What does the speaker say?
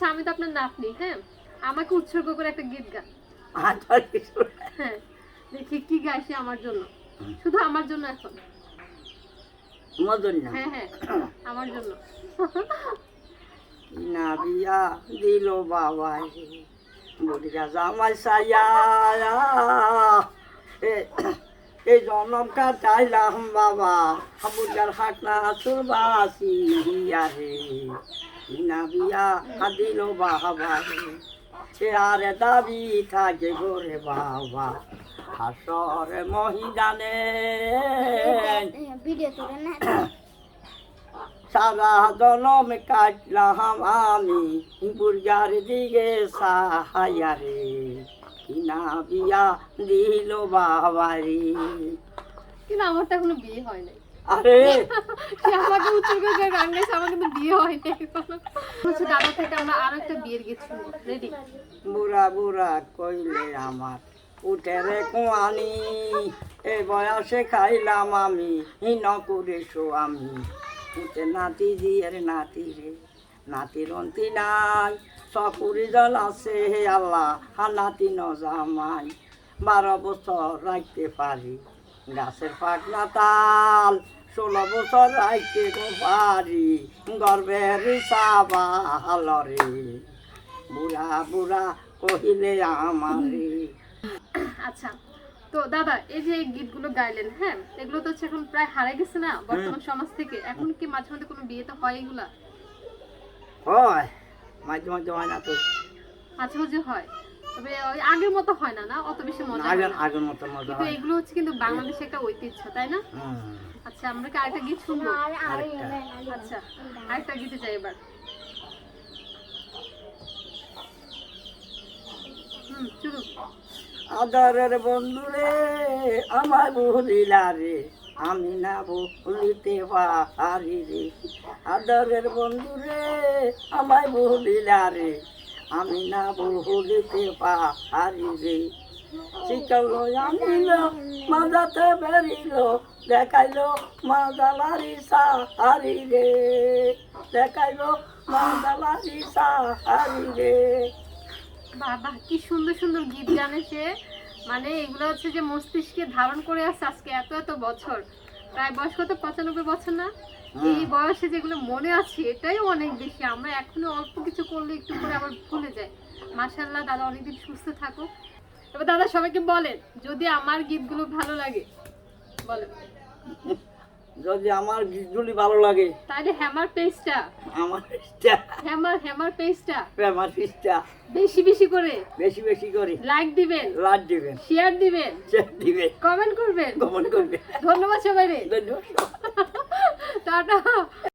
আচ্ছা, আমি তো আপনার নাতনি হ্যাঁ? আমাকে উৎসর্গ করে একটা গীত গান। হ্যাঁ দেখি কি গাইছে আমার জন্য। শুধু আমার জন্য এখন। হ্যাঁ হ্যাঁ আমার জন্য। না বিয়া দিল বাবা বুড়িয়া জামাই সায়া এ- এই জনম কাটাইলাম বাবা। হাবুজার হাট না সুরবাসি হিয়া হে। না বিয়া দিল বাবা রে সে আর দাবি থাকে গোরে বাবা। হাসর মহিদানে। ভিডিও সারা জনম কাটলাম আমি। বুর্গার দিকে সাহায়া রে কিনা বিয়া দিল বাবারি। কিন্তু আমার তো এখনও বিয়ে হয় নাই। আরে! সে আমাকে উৎসর্গ করে গান গাইছে আমার কিন্তু বিয়ে হয় নাই। হচ্ছে দাদা থেকে আমরা আরও একটা বিয়ের শুনব রেডি বুড়া বুড়া কইলে আমার উঠে রে কুয়ানি এ বয়সে খাইলাম আমি হিন করে আমি। নাতি জিয়ের নাতি রে। নাতির অন্তি নাই, সপুরি জল আছে হে আল্লাহ হা নাতি ন জামাই, বারো বছর রাখতে পারি। গাছের পাকনা তাল, ষোলো বছর রাখতে পারি। গর্বের সাবাল রে বুড়া বুড়া কহিলে আমারে। আচ্ছা তো দাদা এই যে গীতগুলো গাইলেন হ্যাঁ এগুলো তো হচ্ছে এখন প্রায় হারিয়ে গেছে না বর্তমান সমাজ থেকে? এখন কি মাঝে মধ্যে কোনো বিয়ে তো হয় এগুলা? হয় মাঝে মাঝে হয় না তো। মাঝে মাঝে হয় তবে ওই আগের মতো হয় না না? অত বেশি মজা হয় আগের আগের মতো মজা কিন্তু হয় এগুলো হচ্ছে কিন্তু বাংলাদেশের একটা ঐতিহ্য তাই না? আচ্ছা আমরা কি আরেকটা গীত শুনব? আর আর আরেকটা। আচ্ছা আরেকটা গীতে যাই এবার। আদরের বন্ধু রে আমার ভুলিলা রে, আমি না ভুলিতে পারি রে। আদরের বন্ধু রে আমায় ভুলিলা রে, আমি না ভুলিতে পারি রে। শিখালো আনিল মাজাতে বেরিল, দেখাইলো মাজালারি সাহারি রে। দেখাইলো মাজালারি সাহারি রে। বাবা কি সুন্দর সুন্দর গীত সে। মানে এগুলো হচ্ছে যে মস্তিষ্কে ধারণ করে আসছে আজকে এত এত বছর। প্রায় বয়স কত? পঁচানব্বই বছর না? এই বয়সে যেগুলো মনে আছে এটাই অনেক বেশি। আমরা এখনও অল্প কিছু করলে একটু করে আবার ভুলে যাই। মাশাল্লাহ দাদা অনেকদিন সুস্থ থাকো এবার দাদা সবাইকে বলেন যদি আমার গীতগুলো ভালো লাগে বলেন। যদি আমার গিজুলি ভালো লাগে। তাহলে হ্যামার পেস্টটা আমার পেস্টটা হ্যামার হ্যামার পেস্টটা হ্যামার পেস্টটা বেশি বেশি করে। বেশি বেশি করে। লাইক দিবেন। লাইক দিবেন। শেয়ার দিবেন। শেয়ার দিবেন। কমেন্ট করবেন। কমেন্ট করবেন। ধন্যবাদ সবাই রে ধন্যবাদ টাটা।